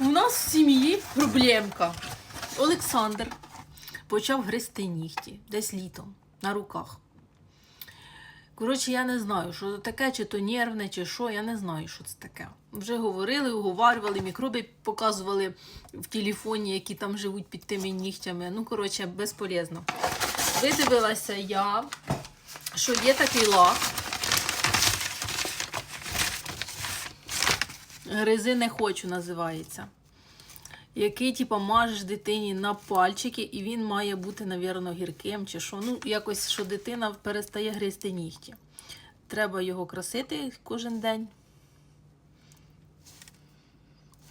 У нас в сім'ї проблемка. Олександр почав гризти нігті десь літом на руках. Коротше, я не знаю, що це таке, чи то нервне, чи що, я не знаю, що це таке. Вже говорили, уговарювали, мікроби показували в телефоні, які там живуть під тими нігтями. Ну, коротше, безполезно. Видивилася я, що є такий лак. Гризи не хочу називається. Який, типа, мажеш дитині на пальчики, і він має бути, навірно, гірким чи що. Ну, якось, що дитина перестає гризти нігті. Треба його красити кожен день.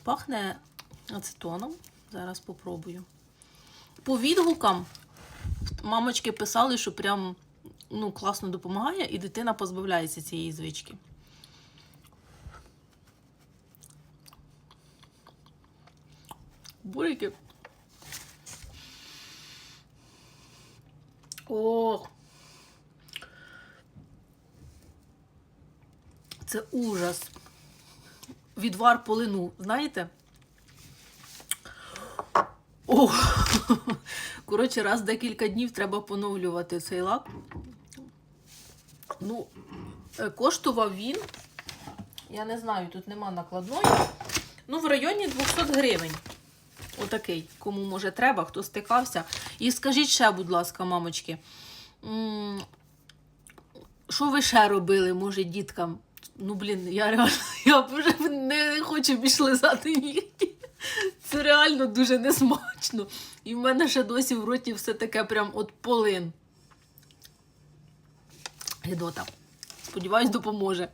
Пахне ацетоном. Зараз попробую. По відгукам мамочки писали, що прям ну, класно допомагає, і дитина позбавляється цієї звички. Бурики. О. Це ужас. Відвар полину, знаєте? О! Коротше, раз декілька днів треба поновлювати цей лак. Ну, е, коштував він. Я не знаю, тут нема накладної. Ну, в районі 200 гривень. Отакий, кому може треба, хто стикався. І скажіть ще, будь ласка, мамочки, що ви ще робили, може, діткам? Ну, блін, я реально я вже не хочу більш лизати нігті. Це реально дуже несмачно. І в мене ще досі в роті все таке прям от полин. Гедота. Сподіваюсь, допоможе.